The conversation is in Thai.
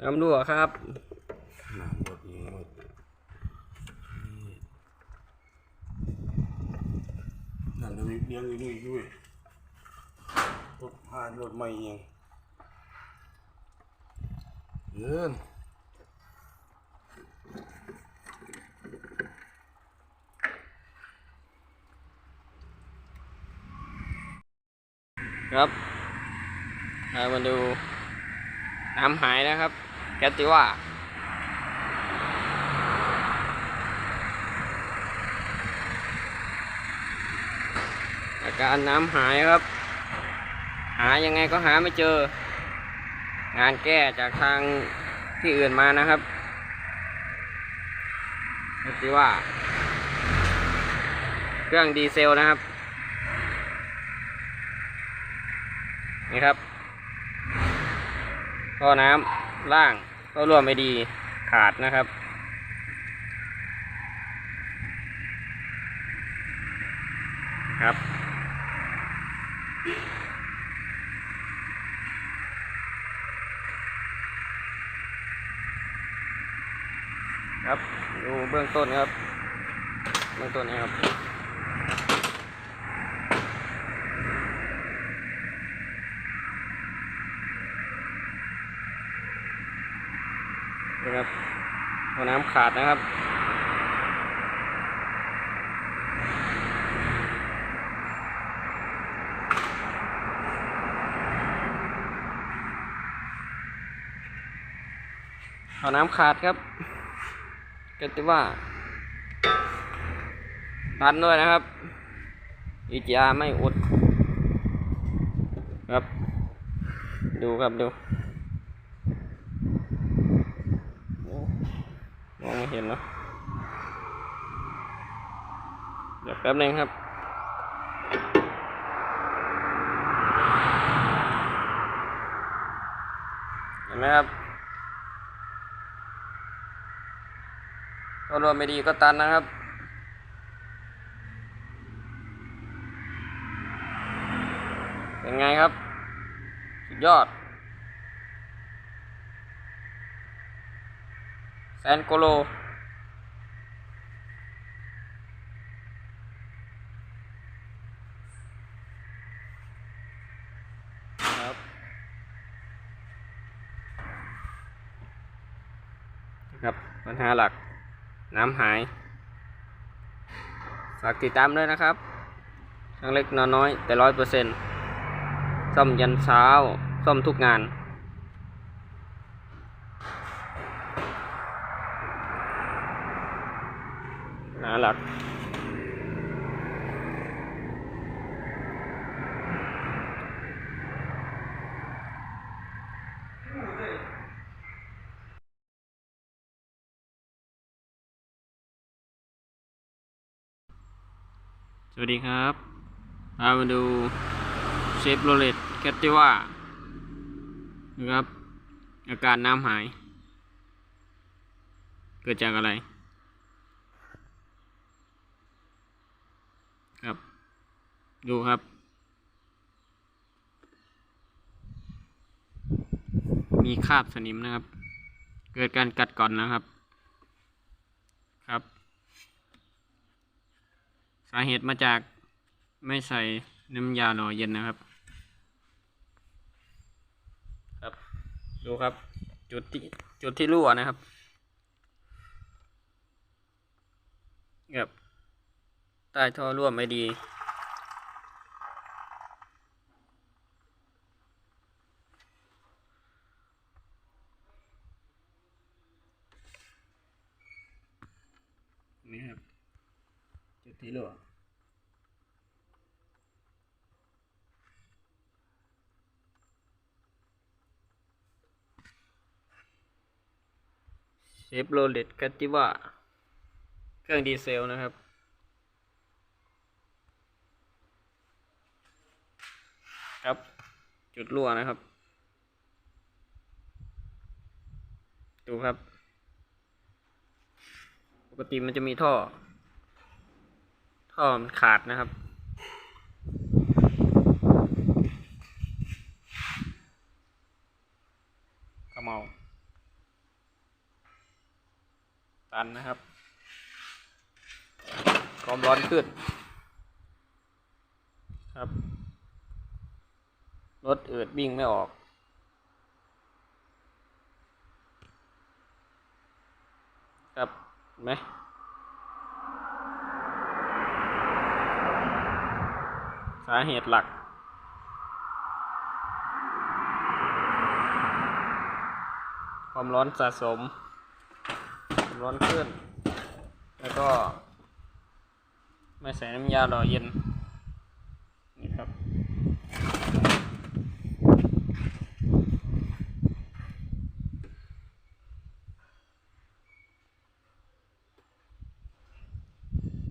น้ำรั่วครับน้ำหมดนี้หมดนั่นเราเลี้ยงอยู่นี่ด้วยรถผ่านรถไม่เองเดินครับมาดูน้ำหายนะครับ แกตติว่าอาการน้ำหายครับ หายังไงก็หาไม่เจอ งานแก้จากทางที่อื่นมานะครับแกตติว่า เครื่องดีเซลนะครับ นี่ครับท่อน้ำ ล่างก็รั่วไม่ดีขาดนะครับ ครับ ครับ ดูเบื้องต้นครับ เบื้องต้นนะครับ นะครับหัวน้ำขาดนะครับหัวน้ำขาดครับก็จะว่าตันด้วยนะครับอีจีอาไม่อุดครับ ดูครับดู ม องไม่เห็นเนอะเดี๋ยวแป๊บนึงครับเห็นไหมครับก็รวมไม่ดีก็ตันนะครับเป็นไงครับ สุดยอด แซ นโกโล ครับครับปัญหาหลัก น้ำหาย ฝากติดตามด้วยนะครับทั้งเล็กน้อยน้อยแต่ร้อยเปอร์เซ็นต์ซ่อมยันเช้า ซ่อมทุกงาน น่ารักสวัสดีครับามาดูเชฟโรเลตแคตติว่านะครับ อาการน้ำหาย เกิดจากอะไร ครับ ดูครับ มีคราบสนิมนะครับ เกิดการกัดก่อนนะครับ ครับ สาเหตุมาจากไม่ใส่น้ำยาหล่อเย็นนะครับ ครับ ดูครับ จุดที่จุดที่รั่วนะครับ ครับ ใต้ท่อรั่วไม่ดี นี่ครับ จุดที่รั่วเชฟโรเลตกัตติว่า เครื่องดีเซลนะครับครับ จุดรั่วนะครับ ดูครับ ปกติมันจะมีท่อ ท่อมันขาดนะครับ ขมเอาคันนะครับความร้อนขึ้นครับ รถอืดวิ่งไม่ออก ครับเห็นไหมสาเหตุหลัก ความร้อนสะสม ความร้อนขึ้น แล้วก็ ไม่ใส่น้ำยาหล่อเย็น